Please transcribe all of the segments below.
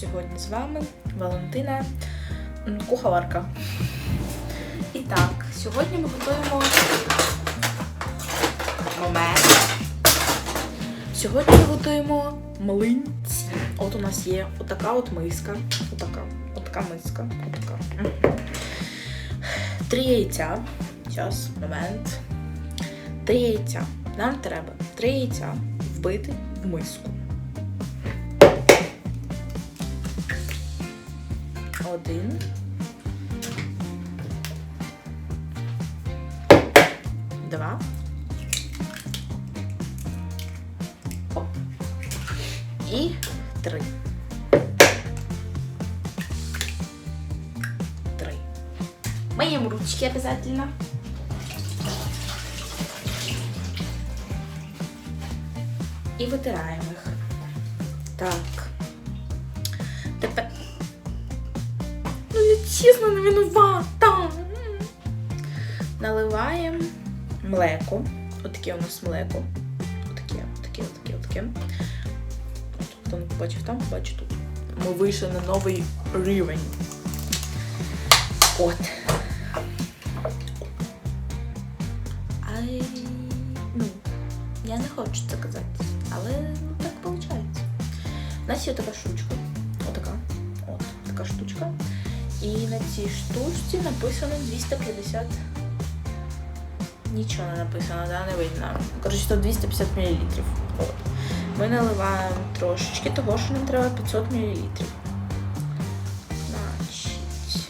сьогодні з вами Валентина куховарка. І так, сьогодні ми готуємо момент. Сьогодні ми готуємо млинці. От у нас є отака от миска. Отака, отака миска. Отака. Три яйця. Зараз, момент. Три яйця. Нам треба три яйця вбити в миску. Один. Два. Оп. І три. Три. Моем ручки обязательно. І витираємо їх. Так. Чесно не винувата. Наливаємо млеко. Отаке у нас млеко. Отаке, отаке, отаке, отаке. Хто не побачив там, побачив тут. Ми вийшли на новий рівень. От. Ай, ну, я не хочу це казати, але ну, так виходить. У нас є така штучка. Отака. От, така штучка. І на цій штучці написано 250. Нічого не написано, да, не видно. Коротше, тут 250 мл. Ми наливаємо трошечки того, що нам треба 500 мл. Значить.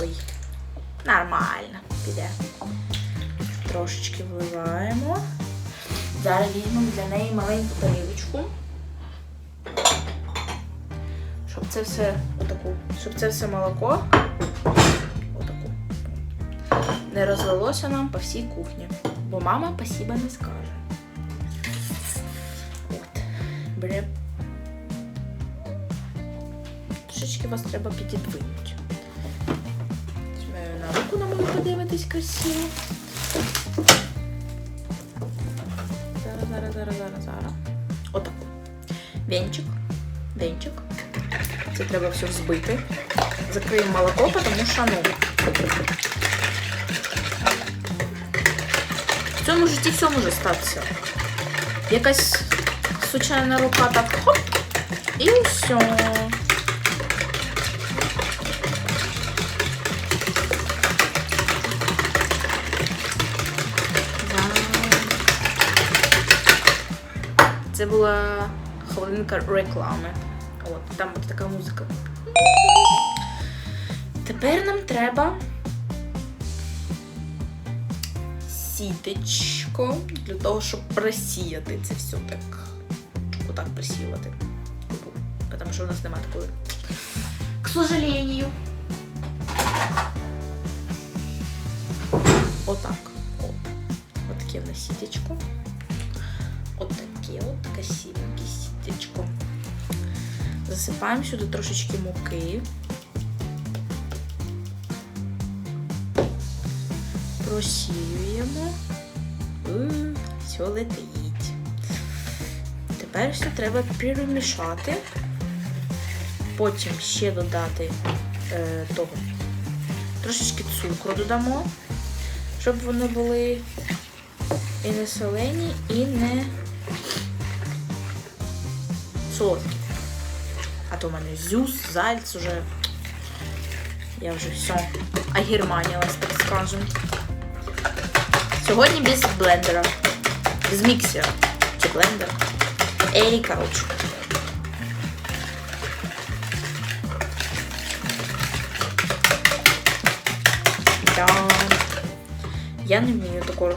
Ой. Нормально. Піде. Трошечки вливаємо. Зараз візьмемо для неї маленьку тарілочку. Це все отаку, щоб це все молоко отаку, не розлилося нам по всій кухні. Бо мама спасіба не скаже. От. Бере. Трошечки вас треба підідвинути. Візьмемо на руку, на мою подивитись красиво. Зараз, зараз, зараз, зараз, зараз. Отаку. Венчик. Венчик. Це треба все взбити. Закриємо молоко, тому що ну. В цьому житті все може статися. Якась случайна рука так хоп, і все. Це була хвилинка реклами. От, там буде така музика. Тепер нам треба сітечко для того, щоб просіяти це все так. Отак присіювати. Типу, Тому що у нас немає такої. К сожалению. Засипаємо сюди трошечки муки. Просіюємо. Все летить. Тепер все треба перемішати. Потім ще додати е, того. Трошечки цукру додамо, щоб вони були і не солені, і не солодкі. А то в мене зюз, зальц уже. Я вже все огерманилась, так скажем. Сьогодні без блендера. Без міксера. Чи блендера. Ей, коротше. Да. Я не вмію такого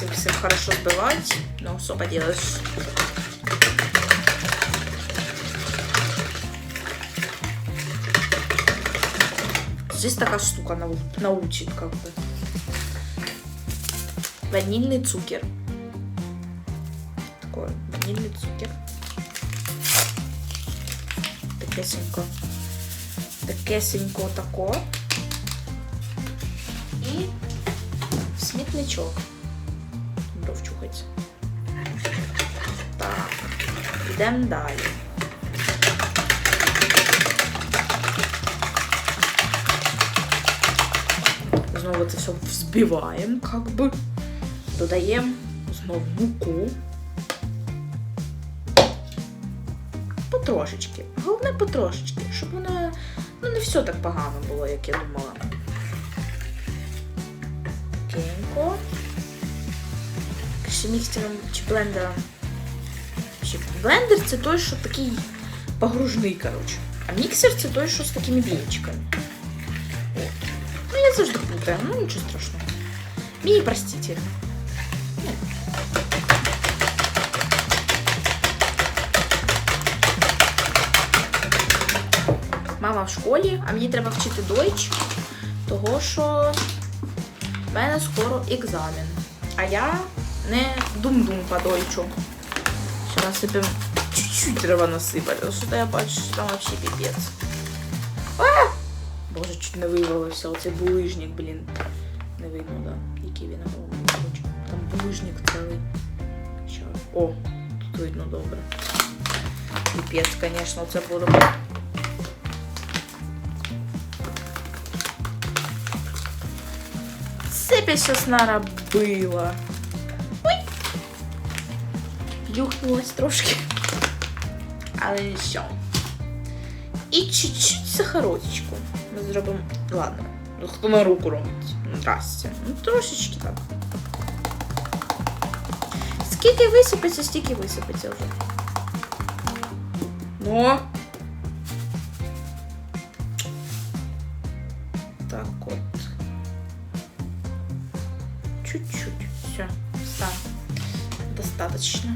цим всім хорошо збивати, но що поделаешь. Здесь такая штука нау- научит как бы. Ванильный цукер. Такой ванильный цукер. Такесенько. Такесенько тако. І смітничок. Бров чухається. Так. Йдемо далі. Знову це все взбиваємо, как би. Додаємо знову муку. Потрошечки. Головне потрошечки, щоб воно ну, не все так погано було, як я думала. Такенько. Ще міксером чи блендером. Чи блендер це той, що такий погружний, коротше. А міксер це той, що з такими вінчиками. Я завжди путаю, ну нічого страшного. Мені простительно. Ну. Мама в школі, а мені треба вчити дойч, того що в мене скоро екзамен. А я не дум-дум по дойчу. Ще насипем чуть-чуть треба насипати. а Що я бачу, що там вообще піпець. А! Боже, чуть не вивалився. Оцей булижник, блін. Не видно, да? Який він огромний. коротше. Там булижник цілий. Що? О, тут видно добре. Піпець, звісно, це буде. Сипі щось наробила. Ой! Юхнулась трошки. Але нічого. І чуть-чуть сахарочку. Ми зробимо. Ладно. ну, Хто на руку робить? Ну, Здрасте. Ну, трошечки так. Скільки висипеться, стільки висипеться вже. Ну. Так от. Чуть-чуть. Все. Достаточно.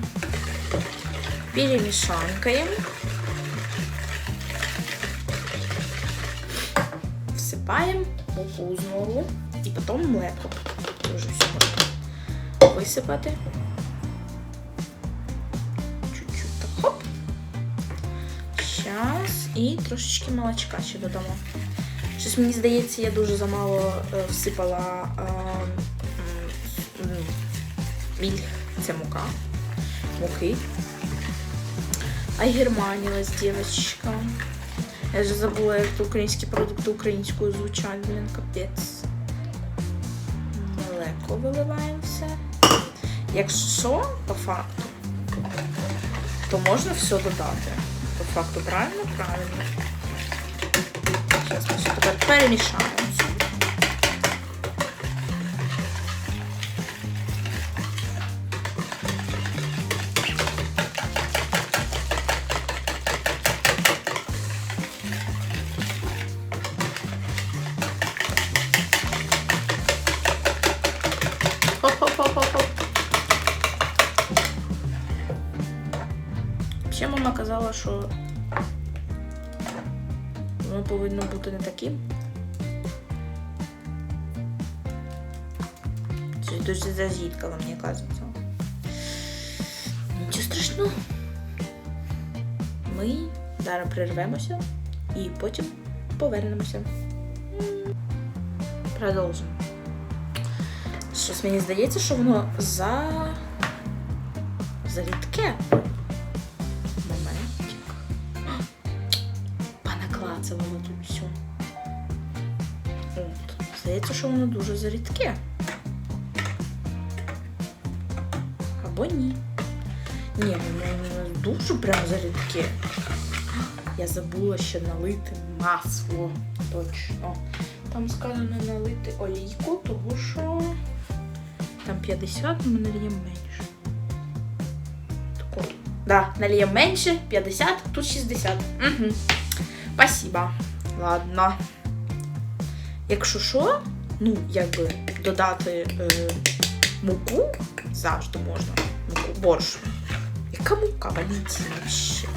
Перемешанкаем. Всипаємо муку знову і потім млеко. Дуже все можна висипати. Чуть-чуть так хоп. Щас. І трошечки молочка ще додамо. Щось мені здається, я дуже замало е, всипала е, міль. Це мука. Муки. А германилась девочка. Я вже забула, як українські продукти українською звучать, блін, капець. Млеко виливаємо все. Якщо по факту, то можна все додати. По факту, правильно? Правильно. Зараз ми все тепер перемішаємо. Ще мама казала, що воно повинно бути не таким. Щось дуже зазіткало, мені кажеться. Нічого страшного. Ми зараз прервемося і потім повернемося. Продовжимо. Щось мені здається, що воно за. зарідке. Моментик. Понаклацувало тут все. От. Здається, що воно дуже зарідке. Або ні. Ні, воно дуже прям зарідке. Я забула ще налити масло. Точно. Там сказано налити олійку, тому що там 50, ми наліємо менше. Тако. Да, наліємо менше, 50, тут 60. Угу. Спасибо. Ладно. Якщо що, ну, якби додати е, муку завжди можна. Муку, борщ. Яка мука, Валентина, вообще?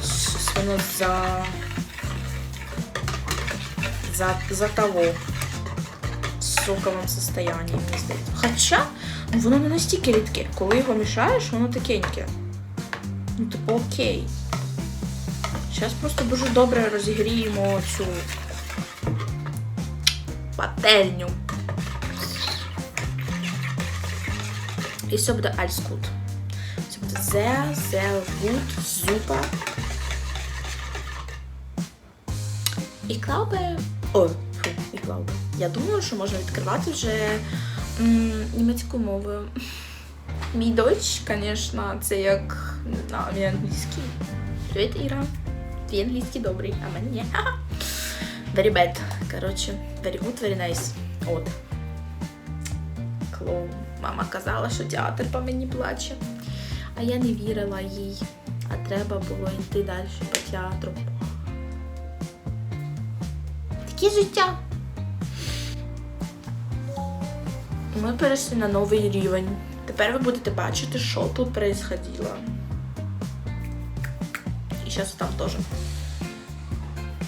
Щось воно за... За, за того в соковому состоянии, мені здається. Хоча ну, воно не настільки рідке. Коли його мішаєш, воно такеньке. Ну, типу, окей. Зараз просто дуже добре розігріємо цю пательню. І все буде gut. Все буде sehr, sehr gut, super. Ich glaube, oh, puh. відклав би. Я думаю, що можна відкривати вже м, німецькою мовою. Мій дочь, звісно, це як знаю, мій англійський. Привіт, Іра. Твій англійський добрий, а мене ні. Very bad. Коротше, very good, very nice. От. Клоун. Мама казала, що театр по мені плаче. А я не вірила їй. А треба було йти далі по театру. Таке життя. Ми перейшли на новий рівень. Тепер ви будете бачити, що тут происходило. Зараз там теж.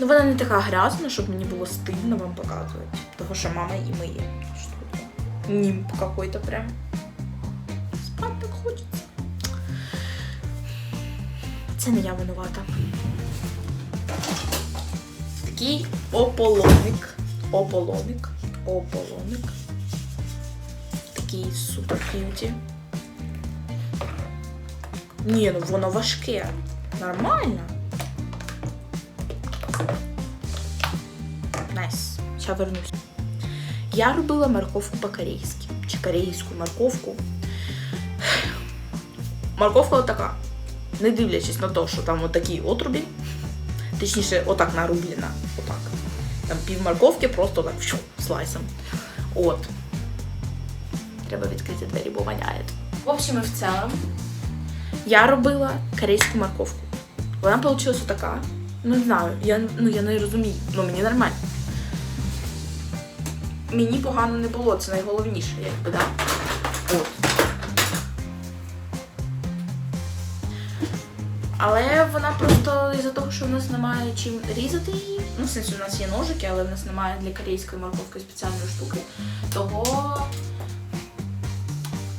Ну, вона не така грязна, щоб мені було стидно вам показувати. Тому що мама і миє. Що? Нимб какой-то прям. Спать так хочеться. Це не я винувата. Такий ополоник. Ополоник. Ополоник. Такий супер к'юті. Ні, ну воно важке. Нормально. Найс. Сейчас вернусь. Я робила морковку по-корейськи. Чи корейську морковку. Морковка отака. Не дивлячись на те, що там отакі отрубі. Точніше, отак нарублена. Отак. Там пів морковки просто так фью, слайсом. От. Треба відкрити двері, бо воняє. В общем і в цілому, я робила корейську морковку. Вона вийшла така. Ну, не знаю, я, ну, я не розумію. Ну, мені нормально. Мені погано не було, це найголовніше, якби, да? От. Але вона просто із-за того, що в нас немає чим різати її. Ну, в сенсі, у нас є ножики, але в нас немає для корейської морковки спеціальної штуки. Того.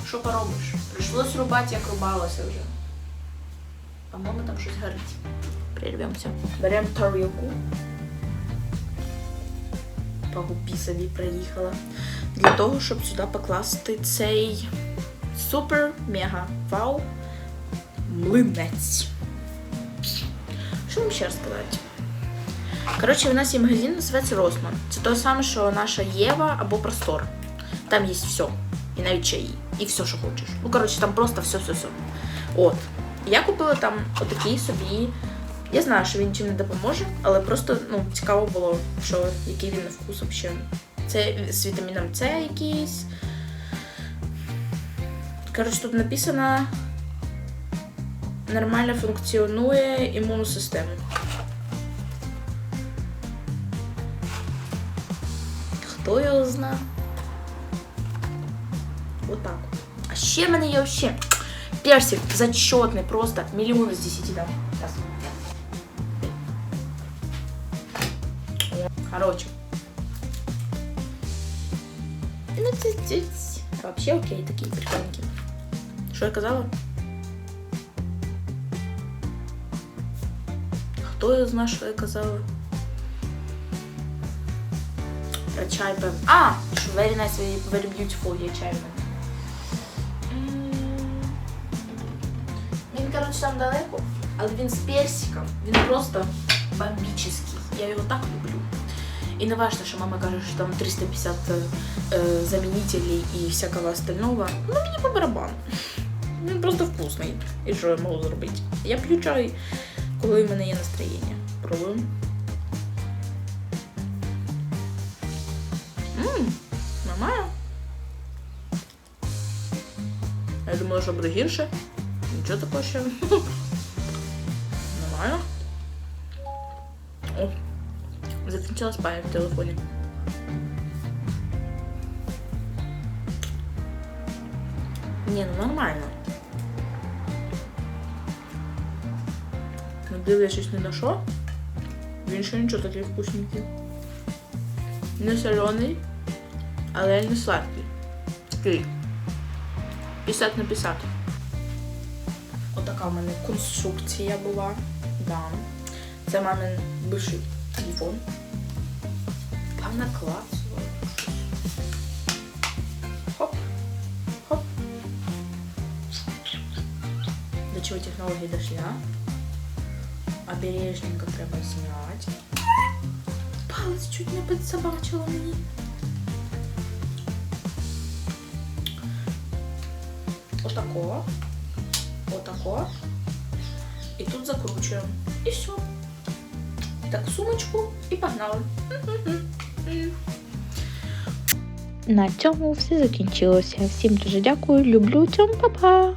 Що поробиш? Прийшлось рубати, як рубалося вже. По-моєму, там щось горить. Прервемося. Беремо тарілку. По губі собі проїхала. Для того, щоб сюди покласти цей супер мега вау млинець. Що вам ще розказати? Коротше, у нас є магазин, називається Росман. Це те саме, що наша Єва або Простор. Там є все. І навіть чаї. І все, що хочеш. Ну, коротше, там просто все-все-все. От. Я купила там отакий собі. Я знаю, що він чим не допоможе, але просто ну, цікаво було, що який він на вкус взагалі. Це з вітаміном С якийсь. Коротше, тут написано нормально функціонує імунну систему. Хто його знає? Отак. А ще в мене є ще персик зачетний, просто мільйон з 10 дам. Раз. Короче. Ну, ці-ці-ці. Вообще окей, такі прикольненькі. Що я казала? Хто я знає, що я казала? Про чай певно. А! Що very nice, very, very beautiful є чай коротше, там далеко, але він з персиком. Він просто бомбічний. Я його так люблю. І не важно, що мама каже, що там 350 е, замінителей і всякого остального. Ну, мені по барабану. Він просто вкусний. І що я можу зробити? Я п'ю чай, коли в мене є настроєння. Пробуємо. Ммм, нормально. Я думала, що буде гірше. Нічого такого ще. Нормально. О, закінчилась пам'ять в телефоні. Ні, ну нормально. Не дивлячись ні на що, він ще нічого такий вкусненький. Не солений, але не сладкий. Такий. 50 на 50. Отака в мене конструкція була. Да. Це мамин бивший телефон. Там наклацувала. Хоп. Хоп. До чего технологии дошли, а? Обережненько треба снять. Палочку чуть не підсобачила мені. Отако. Отако. І тут закручуємо. І все. Так, сумочку і погнали. На цьому все закінчилося. Всім дуже дякую, люблю, цьому, па-па!